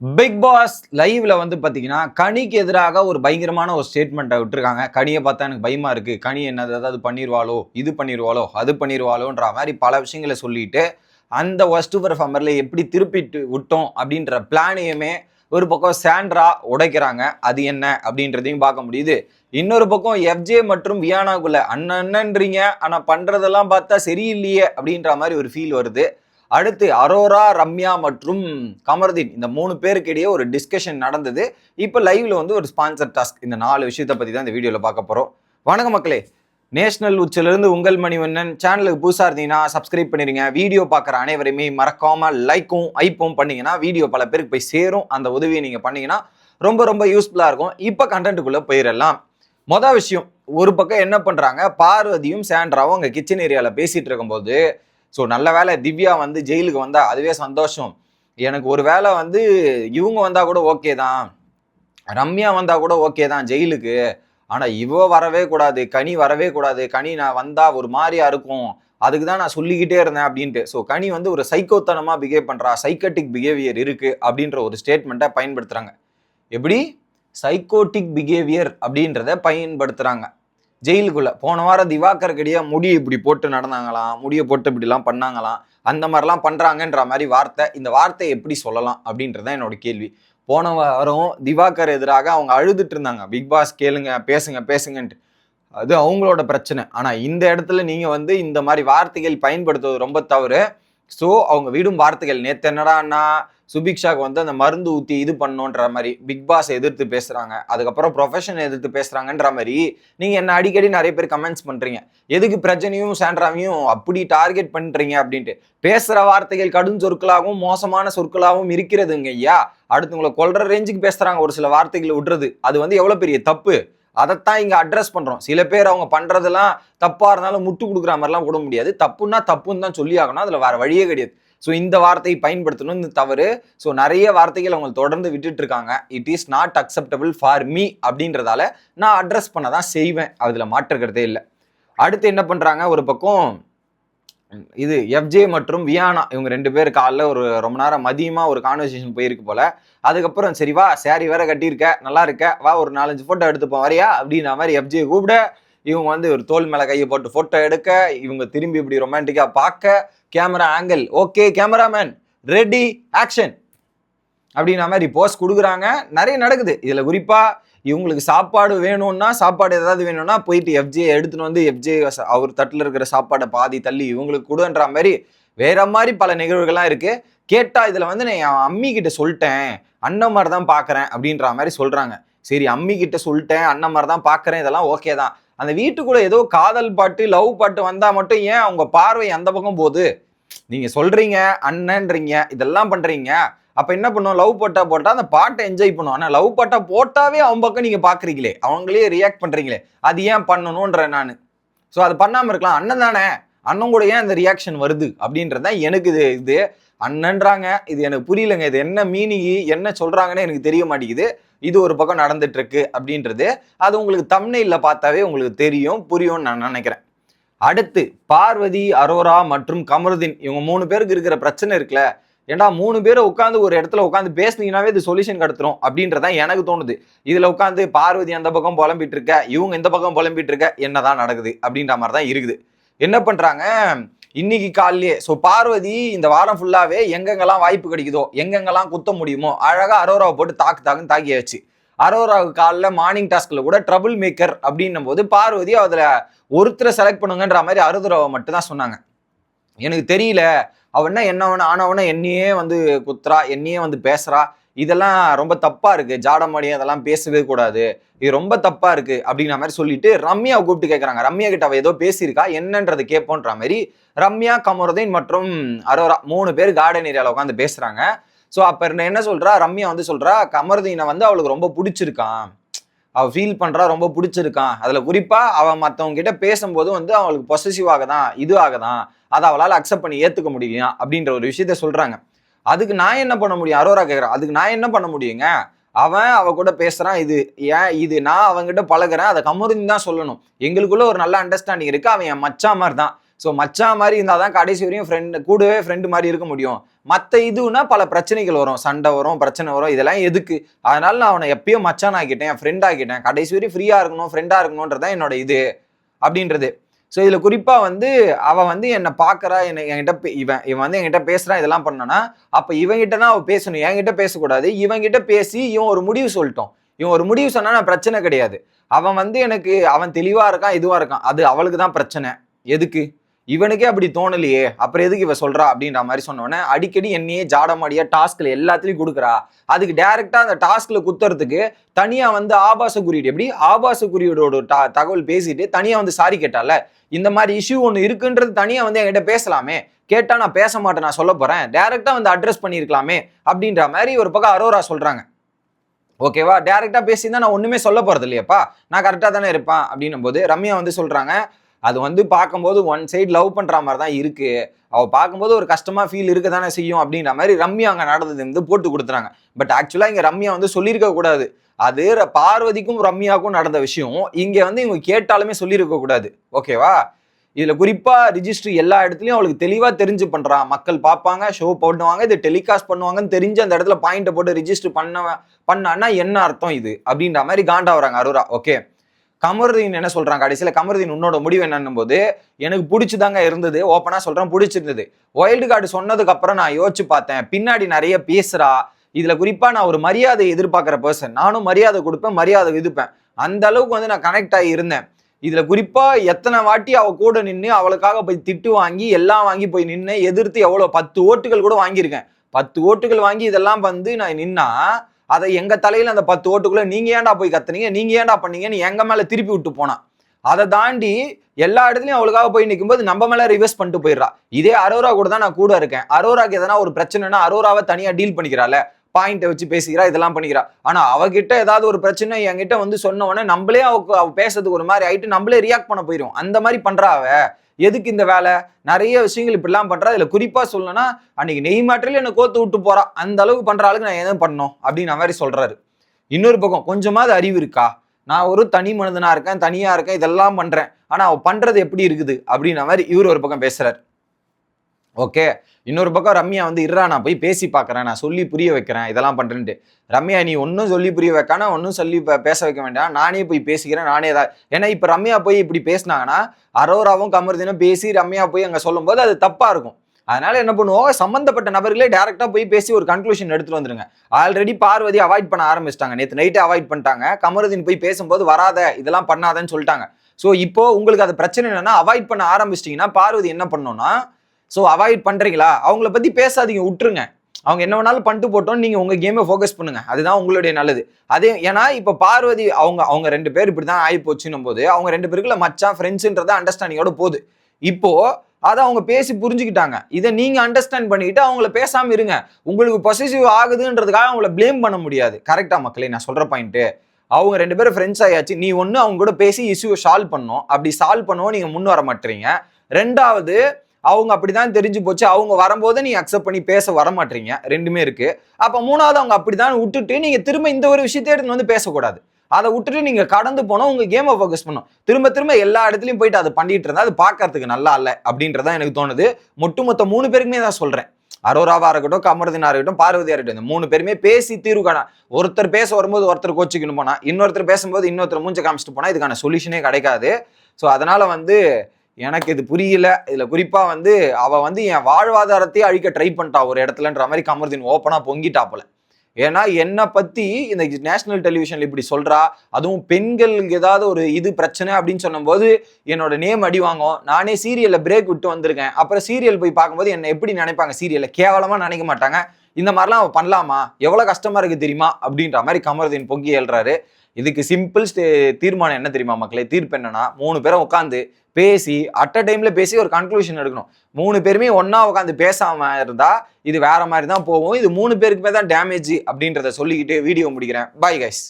Big pass லைவ்ல வந்து பார்த்தீங்கன்னா கனிக்கு எதிராக ஒரு பயங்கரமான ஒரு ஸ்டேட்மெண்ட்டை விட்டுருக்காங்க. கனியை பார்த்தா எனக்கு பயமா இருக்கு. கனி என்ன ஏதாவது பண்ணிடுவாளோ இது பண்ணிடுவாளோ அது பண்ணிடுவாளோன்ற மாதிரி பல விஷயங்களை சொல்லிட்டு அந்த ஒஸ்ட் பர்ஃபார்மரில் எப்படி திருப்பிட்டு விட்டோம் அப்படின்ற பிளானையுமே ஒரு பக்கம் சாண்ட்ரா உடைக்கிறாங்க. அது என்ன அப்படின்றதையும் பார்க்க முடியுது. இன்னொரு பக்கம் எஃப்ஜே மற்றும் வியானாக்குள்ள அண்ணன்றீங்க. ஆனால் பண்ணுறதெல்லாம் பார்த்தா சரியில்லையே அப்படின்ற மாதிரி ஒரு ஃபீல் வருது. அடுத்து அரோரா ரம்யா மற்றும் கமர்தீன். இந்த மூணு பேருக்கு இடையே ஒரு டிஸ்கஷன் நடந்தது. இப்போ லைவ்ல வந்து ஒரு ஸ்பான்சர் டாஸ்க் இந்த நாலு விஷயத்தை பத்தி தான் இந்த வீடியோல பார்க்க போறோம். வணக்கம் மக்களே. நேஷனல் உச்சிலிருந்து உங்கள் மணிவண்ணன். சேனலுக்கு புதுசாக இருந்தீங்கன்னா சப்ஸ்கிரைப் பண்ணிடுங்க வீடியோ பார்க்குற அனைவரையுமே மறக்காம லைக்கும் ஐப்பும் பண்ணீங்கன்னா வீடியோ பல பேருக்கு போய் சேரும். அந்த உதவியை நீங்கள் பண்ணீங்கன்னா ரொம்ப ரொம்ப யூஸ்ஃபுல்லாக இருக்கும். இப்போ கண்டென்ட்டுக்குள்ளே போயிடலாம். மொதல் விஷயம் ஒரு பக்கம் என்ன பண்ணுறாங்க பார்வதியும் சாண்ட்ராவும் அங்கே கிச்சன் ஏரியாவில் பேசிகிட்டு இருக்கும்போது ஸோ நல்ல வேலை திவ்யா வந்து ஜெயிலுக்கு வந்தா அதுவே சந்தோஷம். எனக்கு ஒரு வேளை வந்து இவங்க வந்தால் கூட ஓகே தான். ரம்யா வந்தால் கூட ஓகே தான் ஜெயிலுக்கு. ஆனால் இவ வரவே கூடாது கனி வரவே கூடாது. கனி நான் வந்தால் ஒரு மாதிரியா இருக்கும். அதுக்கு தான் நான் சொல்லிக்கிட்டே இருந்தேன் அப்படின்ட்டு. ஸோ கனி வந்து ஒரு சைக்கோத்தனமாக பிஹேவ் பண்ணுறா சைக்கட்டிக் பிஹேவியர் இருக்குது அப்படின்ற ஒரு ஸ்டேட்மெண்ட்டை பயன்படுத்துகிறாங்க எப்படி? சைக்கோட்டிக் பிஹேவியர் அப்படின்றத பயன்படுத்துகிறாங்க ஜெயிலுக்குள்ள. போன வாரம் திவாகர் கடியா முடி இப்படி போட்டு நடந்தாங்களாம் முடியை போட்டு இப்படிலாம் பண்ணாங்களாம் அந்த மாதிரிலாம் பண்றாங்கன்ற மாதிரி வார்த்தை இந்த வார்த்தையை எப்படி சொல்லலாம் அப்படின்றதான் என்னோட கேள்வி. போன வாரம் திவாகர் எதிராக அவங்க அழுதுட்டு இருந்தாங்க. பிக் பாஸ் கேளுங்க பேசுங்க பேசுங்கன்ட்டு. அது அவங்களோட பிரச்சனை. ஆனா இந்த இடத்துல நீங்க வந்து இந்த மாதிரி வார்த்தைகள் பயன்படுத்துவது ரொம்ப தவறு. ஸோ அவங்க விடும் வார்த்தைகள் நேத்து என்னடான்னா சுபிக்ஷாக்கு வந்து அந்த மருந்து ஊத்தி இது பண்ணோன்ற மாதிரி பிக் பாஸ் எதிர்த்து பேசுறாங்க. அதுக்கப்புறம் ப்ரொஃபஷன் எதிர்த்து பேசுறாங்கன்ற மாதிரி நீங்க என்ன அடிக்கடி நிறைய பேர் கமெண்ட்ஸ் பண்றீங்க. எதுக்கு பிரச்சனையும் சாண்ட்ராவையும் அப்படி டார்கெட் பண்றீங்க அப்படின்ட்டு. பேசுற வார்த்தைகள் கடும் சொற்களாகவும் மோசமான சொற்களாகவும் இருக்கிறதுங்க ஐயா. அடுத்தவங்களை கொள்ற ரேஞ்சுக்கு பேசுறாங்க. ஒரு சில வார்த்தைகளை விடுறது. அது வந்து எவ்வளவு பெரிய தப்பு? அதைத்தான் இங்கே அட்ரஸ் பண்ணுறோம் சில பேர் அவங்க பண்ணுறதெல்லாம் தப்பாக இருந்தாலும் முட்டு கொடுக்குற மாதிரிலாம் விட முடியாது. தப்புன்னா தப்புன்னு தான் சொல்லி ஆகணும். அதில் வேறு வழியே கிடையாது. ஸோ இந்த வார்த்தையை பயன்படுத்தணும். இந்த தவறு. ஸோ நிறைய வார்த்தைகள் அவங்க தொடர்ந்து விட்டுட்டு இருக்காங்க it is not acceptable for me அப்படின்றதால நான் அட்ரஸ் பண்ண தான் செய்வேன். அதில் மாற்றுக்கிறதே இல்லை. அடுத்து என்ன பண்ணுறாங்க ஒரு பக்கம் இது எஃப்ஜே மற்றும் வியானா இவங்க ரெண்டு பேர் காலைல ஒரு ரொம்ப நேரம் மதியமாக ஒரு கான்வர்சேஷன் போயிருக்கு போல. அதுக்கப்புறம் சரி வா சாரி வேற கட்டியிருக்க. நல்லா இருக்க. வா ஒரு நாலஞ்சு ஃபோட்டோ எடுத்துப்போம். வரையா? அப்படின்ற மாதிரி எஃப்ஜே கூப்பிட. இவங்க வந்து ஒரு தோல் மேலே கையை போட்டு ஃபோட்டோ எடுக்க இவங்க திரும்பி இப்படி ரொமான்டிக்காக பார்க்க camera angle okay cameraman ready action அப்படின்ற மாதிரி போஸ்ட் கொடுக்குறாங்க. நிறைய நடக்குது. இதில் குறிப்பாக இவங்களுக்கு சாப்பாடு வேணும்னா சாப்பாடு ஏதாவது வேணும்னா போயிட்டு எஃப்ஜியை எடுத்துன்னு வந்து எஃப்ஜே அவர் தட்டில் இருக்கிற சாப்பாடை பாதி தள்ளி இவங்களுக்கு கொடுன்ற மாதிரி வேற மாதிரி பல நிகழ்வுகள்லாம் இருக்குது கேட்டால் இதில் வந்து நான் என் அம்மி கிட்ட சொல்லிட்டேன். அண்ணன் மாதிரி தான் பார்க்குறேன் அப்படின்ற மாதிரி சொல்கிறாங்க சரி அம்மி கிட்ட சொல்லிட்டேன் அண்ணன் மாதிரி தான் பார்க்குறேன். இதெல்லாம் ஓகே தான். அந்த வீட்டுக்குள்ள ஏதோ காதல் பாட்டு லவ் பாட்டு வந்தா மட்டும் ஏன் அவங்க பார்வை அந்த பக்கம் போகுது? நீங்க சொல்றீங்க அண்ணன்றீங்க இதெல்லாம் பண்றீங்க. அப்ப என்ன பண்ணும்? லவ் பாட்டா போட்டா அந்த பாட்டை என்ஜாய் பண்ணும். ஆனா லவ் பாட்டா போட்டாவே அவன் பக்கம் நீங்க பாக்குறீங்களே அவங்களே ரியாக்ட் பண்றீங்களே அது ஏன் பண்ணணும்ன்ற நான். ஸோ அது பண்ணாம இருக்கலாம். அண்ணன் தானே. அண்ணன் கூட ஏன் இந்த ரியாக்ஷன் வருது? அப்படின்றத எனக்கு இது இது அண்ணன்றாங்க. இது எனக்கு புரியலங்க. இது என்ன மீனிங் என்ன சொல்றாங்கன்னு எனக்கு தெரிய மாட்டேங்குது. இது ஒரு பக்கம் நடந்துட்டு இருக்கு அப்படின்றது அது உங்களுக்கு தம்னையில பார்த்தாவே உங்களுக்கு தெரியும் புரியும்னு நான் நினைக்கிறேன். அடுத்து பார்வதி அரோரா மற்றும் கமருதீன் இவங்க மூணு பேருக்கு இருக்கிற பிரச்சனை இருக்குல்ல? ஏன்டா மூணு பேரை உட்காந்து ஒரு இடத்துல உட்காந்து பேசுனீங்கன்னாவே இது சொல்யூஷன் கடத்துறோம் அப்படின்றதான் எனக்கு தோணுது. இதுல உட்காந்து பார்வதி அந்த பக்கம் புலம்பிட்டு இருக்க இவங்க இந்த பக்கம் புலம்பிட்டு இருக்க என்னதான் நடக்குது அப்படின்ற மாதிரி தான் இருக்குது. என்ன பண்றாங்க? இன்னைக்கு காலையிலே. ஸோ பார்வதி இந்த வாரம் ஃபுல்லாவே எங்கெங்கெல்லாம் வாய்ப்பு கிடைக்குதோ எங்கெங்கெல்லாம் குத்த முடியுமோ அழகா அரோராவை போட்டு தாக்கு தாக்குன்னு தாக்கியாச்சு. அரோராவுக்கு காலில் மார்னிங் டாஸ்கில் கூட ட்ரபிள் மேக்கர் அப்படின்னும் போது பார்வதி அதில் ஒருத்தரை செலக்ட் பண்ணுங்கன்ற மாதிரி அருதுராவை மட்டும்தான் சொன்னாங்க. எனக்கு தெரியல. அவனா என்னவன ஆனவன என்னையே வந்து குத்துறா என்னையே வந்து பேசுறா இதெல்லாம் ரொம்ப தப்பா இருக்கு. ஜாடமாடி அதெல்லாம் பேசவே கூடாது. இது ரொம்ப தப்பா இருக்கு அப்படிங்கிற மாதிரி சொல்லிட்டு ரம்யாவை கூப்பிட்டு கேட்கறாங்க ரம்யா கிட்ட அவ ஏதோ பேசியிருக்கா. என்னன்றது கேட்போன்ற மாதிரி ரம்யா கமருதீன் மற்றும் அரோரா மூணு பேர் கார்டன் ஏரியாவில் உட்காந்து பேசுறாங்க. ஸோ அப்ப என்ன சொல்றா? ரம்யா வந்து சொல்றா கமருதீனை வந்து அவளுக்கு ரொம்ப பிடிச்சிருக்கான் அவ ஃபீல் பண்றா ரொம்ப பிடிச்சிருக்கான் அதுல குறிப்பா அவ மற்றவங்க கிட்ட பேசும்போது வந்து அவளுக்கு பொசசிவ் ஆகதான் இது ஆகதான் அதை அவளால் அக்செப்ட் பண்ணி ஏத்துக்க முடியலையா அப்படின்ற ஒரு விஷயத்த சொல்றாங்க. அதுக்கு நான் என்ன பண்ண முடியும்? அரோரா கேட்குறேன் அதுக்கு நான் என்ன பண்ண முடியுங்க? அவன் அவ கூட பேசுறான் இது ஏன் இது நான் அவங்ககிட்ட பழகுறேன் அதை கமருந்தி தான் சொல்லணும். எங்களுக்குள்ள ஒரு நல்ல அண்டர்ஸ்டாண்டிங் இருக்கு அவன் என் மச்சா மாதிரி தான் ஸோ மச்சா மாதிரி இருந்தால் தான் கடைசி வரையும் ஃப்ரெண்டு கூடவே ஃப்ரெண்டு மாதிரி இருக்க முடியும். மற்ற இதுனா பல பிரச்சனைகள் வரும். சண்டை வரும் பிரச்சனை வரும் இதெல்லாம் எதுக்கு? அதனால நான் அவனை எப்பயும் மச்சான் ஆக்கிட்டேன் என் ஃப்ரெண்ட் ஆக்கிட்டேன். கடைசி வரையும் ஃப்ரீயாக இருக்கணும் ஃப்ரெண்டாக இருக்கணுன்றதான் என்னோட இது அப்படின்றது. ஸோ இதில் குறிப்பாக வந்து அவள் வந்து என்னை பார்க்குறா என்னை என்கிட்ட பே- இவன் இவன் வந்து என்கிட்ட பேசுகிறான் இதெல்லாம் பண்ணனா அப்போ இவன்கிட்ட தான் அவள் பேசணும். என்கிட்ட பேசக்கூடாது. இவன்கிட்ட பேசி இவன் ஒரு முடிவு சொல்லிட்டோம் இவன் ஒரு முடிவு சொன்னா நான் பிரச்சனை கிடையாது. அவன் வந்து எனக்கு அவன் தெளிவாக இருக்கான் இதுவாக இருக்கான். அது அவளுக்கு தான் பிரச்சனை. எதுக்கு? இவனுக்கே அப்படி தோணலையே. அப்புறம் எதுக்கு இவ சொல்றா? அப்படின்ற மாதிரி சொன்னோடனே அடிக்கடி என்னையே ஜாடமாடியா டாஸ்க்ல எல்லாத்துலயும் கொடுக்குறா. அதுக்கு டைரக்டா அந்த டாஸ்க்ல குத்துறதுக்கு தனியா வந்து ஆபாச குறியீடு எப்படி? ஆபாச குறியீடோட ட- தகவல் பேசிட்டு தனியா வந்து சாரி கேட்டால இந்த மாதிரி இஷ்யூ ஒன்று இருக்குன்றது தனியாக வந்து என்கிட்ட பேசலாமே. கேட்டால் நான் பேச மாட்டேன் நான் சொல்ல போகிறேன் டேரெக்டாக வந்து அட்ரஸ் பண்ணியிருக்கலாமே அப்படின்ற மாதிரி ஒரு பக்கம் அரோரா சொல்கிறாங்க ஓகேவா டேரெக்டாக பேசியிருந்தா நான் ஒன்றுமே சொல்ல போகிறது இல்லையப்பா. நான் கரெக்டாக தானே இருப்பேன் அப்படின்னும் போது ரம்யா வந்து சொல்கிறாங்க அது வந்து பார்க்கும்போது ஒன் சைடு லவ் பண்ணுற மாதிரி தான் இருக்குது அவள் பார்க்கும்போது ஒரு கஷ்டமாக ஃபீல் இருக்க தானே செய்யும் அப்படின்ற மாதிரி ரம்யா அங்கே நடந்தது வந்து போட்டு கொடுத்துறாங்க. பட் ஆக்சுவலாக இங்கே ரம்யா வந்து சொல்லியிருக்க கூடாது. அது ர- பார்வதிக்கும் ரம்யாவுக்கும் நடந்த விஷயம். இங்கே வந்து இவங்க கேட்டாலுமே சொல்லியிருக்க கூடாது. ஓகேவா இதில் குறிப்பாக ரிஜிஸ்ட்ரி எல்லா இடத்துலையும் அவளுக்கு தெளிவாக தெரிஞ்சு பண்ணுறான் மக்கள் பார்ப்பாங்க ஷோ போடுவாங்க இது டெலிகாஸ்ட் பண்ணுவாங்கன்னு தெரிஞ்சு அந்த இடத்துல பாயிண்ட்டை போட்டு ரிஜிஸ்டர் பண்ண பண்ணான்னா என்ன அர்த்தம் இது? அப்படின்ற மாதிரி காண்டா வராங்க அருரா. ஓகே கமருதீன் என்ன சொல்றாங்க? கடைசியில் கமருதீன் உன்னோட முடிவு என்னன்னும் போது எனக்கு பிடிச்சிதாங்க இருந்தது. ஓப்பனாக சொல்றேன் பிடிச்சிருந்தது. ஒயில்டு கார்டு சொன்னதுக்கு அப்புறம் நான் யோசிச்சு பார்த்தேன். பின்னாடி நிறைய பேசுறா. இதுல குறிப்பா நான் ஒரு மரியாதை எதிர்பார்க்குற பர்சன் நானும் மரியாதை கொடுப்பேன் மரியாதை விதிப்பேன். அந்த அளவுக்கு வந்து நான் கனெக்ட் ஆகி இருந்தேன். இதுல குறிப்பா எத்தனை வாட்டி அவ கூட நின்று அவளுக்காக போய் திட்டு வாங்கி எல்லாம் வாங்கி போய் நின்று எதிர்த்து எவ்வளோ பத்து ஓட்டுகள் கூட வாங்கியிருக்கேன். பத்து ஓட்டுகள் வாங்கி இதெல்லாம் வந்து நான் நின்னா அதை எங்கள் தலையில் அந்த பத்து ஓட்டுக்குள்ளே நீங்கள் ஏன்டா போய் கத்துனீங்க? நீங்கள் ஏன்டா பண்ணீங்கன்னு எங்கள் மேலே திருப்பி விட்டு போனான் அதை தாண்டி எல்லா இடத்துலையும் அவளுக்காக போய் நிற்கும்போது நம்ம மேலே ரிவர்ஸ் பண்ணிட்டு போயிடுறா. இதே அரோரா கூட தான் நான் கூட இருக்கேன். அரோராக்கு எதனா ஒரு பிரச்சனைனா அரோராவை தனியாக டீல் பண்ணிக்கிறாள். பாயிண்ட்டை வச்சு பேசிக்கிறா இதெல்லாம் பண்ணிக்கிறா. ஆனால் அவகிட்ட ஏதாவது ஒரு பிரச்சனை என்கிட்ட வந்து சொன்ன உடனே நம்மளே அவ அவ பேசுறதுக்கு ஒரு மாதிரி ஆயிட்டு நம்மளே ரியாக்ட் பண்ண போயிடும் அந்த மாதிரி பண்ணுறா அவ. எதுக்கு இந்த வேலை? நிறைய விஷயங்கள் இப்படிலாம் பண்ணுறா இதில் குறிப்பாக சொல்லணும்னா அன்னைக்கு நெய் மாற்றில என்ன கோத்து விட்டு போகிறான் அந்த அளவுக்கு பண்ணுற ஆளுக்கு நான் எதுவும் பண்ணோம் அப்படின்னு மாதிரி சொல்கிறாரு இன்னொரு பக்கம் கொஞ்சமாவது அறிவு இருக்கா? நான் ஒரு தனி மனிதனாக இருக்கேன் தனியாக இருக்கேன் இதெல்லாம் பண்ணுறேன் ஆனால் அவள் பண்ணுறது எப்படி இருக்குது? அப்படின்ற மாதிரி இவர் ஒரு பக்கம் பேசுகிறார் ஓகே. இன்னொரு பக்கம் ரம்யா வந்து இருறா நான் போய் பேசி பார்க்குறேன் நான் சொல்லி புரிய வைக்கிறேன் இதெல்லாம் பண்ணுறேன்ட்டு ரம்யா நீ ஒன்றும் சொல்லி புரிய வைக்கானா ஒன்றும் சொல்லி பேச வைக்க வேண்டாம். நானே போய் பேசிக்கிறேன் நானே தான் ஏன்னா இப்போ ரம்யா போய் இப்படி பேசினாங்கன்னா அரோராவும் கமர்தினும் பேசி ரம்யா போய் அங்கே சொல்லும்போது அது தப்பாக இருக்கும். அதனால என்ன பண்ணுவோம்? சம்மந்தப்பட்ட நபர்களே டேரக்டா போய் பேசி ஒரு கன்க்ளூஷன் எடுத்துட்டு வந்துருங்க. ஆல்ரெடி பார்வதி அவாய்ட் பண்ண ஆரம்பிச்சிட்டாங்க. நேற்று நைட்டே அவாய்ட் பண்ணிட்டாங்க. கமருதீன் போய் பேசும்போது வராத இதெல்லாம் பண்ணாதன்னு சொல்லிட்டாங்க. ஸோ இப்போ உங்களுக்கு அது பிரச்சனை என்னன்னா அவாய்ட் பண்ண ஆரம்பிச்சிட்டிங்கன்னா பார்வதி என்ன பண்ணணும்னா ஸோ அவாய்ட் பண்ணுறீங்களா அவங்கள பற்றி பேசாதீங்க விட்டுருங்க அவங்க என்ன வேணாலும் பண்ணிட்டு போட்டோம் நீங்கள் உங்கள் கேமை ஃபோக்கஸ் பண்ணுங்கள் அதுதான் உங்களுடைய நல்லது. அதே ஏன்னா இப்போ பார்வதி அவங்க அவங்க ரெண்டு பேர் இப்படி தான் ஆகி போச்சுன்னும் போது அவங்க ரெண்டு பேருக்குள்ள மச்சான் ஃப்ரெண்ட்ஸுன்றத அண்டர்ஸ்டாண்டிங்கோட போகுது. இப்போது அதை அவங்க பேசி புரிஞ்சுக்கிட்டாங்க. இதை நீங்கள் அண்டர்ஸ்டாண்ட் பண்ணிக்கிட்டு அவங்கள பேசாமல் இருங்க. உங்களுக்கு பொசிசிவ் ஆகுதுன்றதுக்காக அவங்கள ப்ளேம் பண்ண முடியாது. கரெக்டாக மக்களே நான் சொல்கிற பாயிண்ட்டு அவங்க ரெண்டு பேரும் ஃப்ரெண்ட்ஸ் ஆயாச்சு. நீ ஒன்று அவங்க கூட பேசி இஷ்யூவை சால்வ் பண்ணோம் அப்படி சால்வ் பண்ணவும் நீங்கள் முன் வர மாட்டீங்க ரெண்டாவது அவங்க அப்படிதான் தெரிஞ்சு போச்சு. அவங்க வரும்போது நீ அக்செப்ட் பண்ணி பேச வரமாட்டீங்க ரெண்டுமே இருக்கு. அப்ப மூணாவது அவங்க அப்படிதான் விட்டுட்டு நீங்க திரும்ப இந்த ஒரு விஷயத்தை எடுத்துன்னு வந்து பேசக்கூடாது. அதை விட்டுட்டு நீங்க கடந்து போனோம் உங்க கேமை ஃபோக்கஸ் பண்ணும். திரும்ப திரும்ப எல்லா இடத்துலையும் போயிட்டு அதை பண்ணிட்டு இருந்தா அது பார்க்கறதுக்கு நல்லா இல்லை அப்படின்றதான் எனக்கு தோணுது. ஒட்டுமொத்த மூணு பேருக்குமே தான் சொல்றேன். அரோராவா இருக்கட்டும் கமரதினா இருக்கட்டும் பார்வதியா இருக்கட்டும் இந்த மூணு பேருமே பேசி தீர்வு ஒருத்தர் பேச வரும்போது ஒருத்தர் கோச்சிக்கணும் போனா இன்னொருத்தர் பேசும்போது இன்னொருத்தர் மூஞ்ச காமிச்சிட்டு போனா இதுக்கான சொல்யூஷனே கிடைக்காது. ஸோ அதனால வந்து எனக்கு இது புரியல. இதுல குறிப்பா வந்து அவ வந்து என் வாழ்வாதாரத்தையே அழிக்க ட்ரை பண்ணிட்டா ஒரு இடத்துலன்ற மாதிரி கமர்தீன் ஓப்பனா பொங்கிட்டாப்புல ஏன்னா என்னை பற்றி இந்த நேஷனல் டெலிவிஷனில் இப்படி சொல்கிறா அதுவும் பெண்களுக்கு ஏதாவது ஒரு இது பிரச்சனை அப்படின்னு சொன்னபோது என்னோட நேம் அடி வாங்கும். நானே சீரியலில் பிரேக் விட்டு வந்திருக்கேன். அப்புறம் சீரியல் போய் பார்க்கும்போது என்னை எப்படி நினைப்பாங்க? சீரியலில் கேவலமாக நினைக்க மாட்டாங்க. இந்த மாதிரிலாம் அவள் பண்ணலாமா? எவ்வளோ கஷ்டமாக இருக்குது தெரியுமா? அப்படின்ற மாதிரி கமருதீன் பொங்கி எழுறாரு. இதுக்கு சிம்பிள் தீர்மானம் என்ன தெரியுமா மக்களே? தீர்ப்பு என்னன்னா மூணு பேரும் உட்காந்து பேசி அட் அ டைம்ல பேசி ஒரு கன்க்ளூஷன் எடுக்கணும். மூணு பேருமே ஒன்றா உட்காந்து பேசாம இருந்தா இது வேற மாதிரி தான் போகும். இது மூணு பேருக்குமே தான் டேமேஜ் அப்படின்றத சொல்லிக்கிட்டு வீடியோ முடிக்கிறேன். Bye guys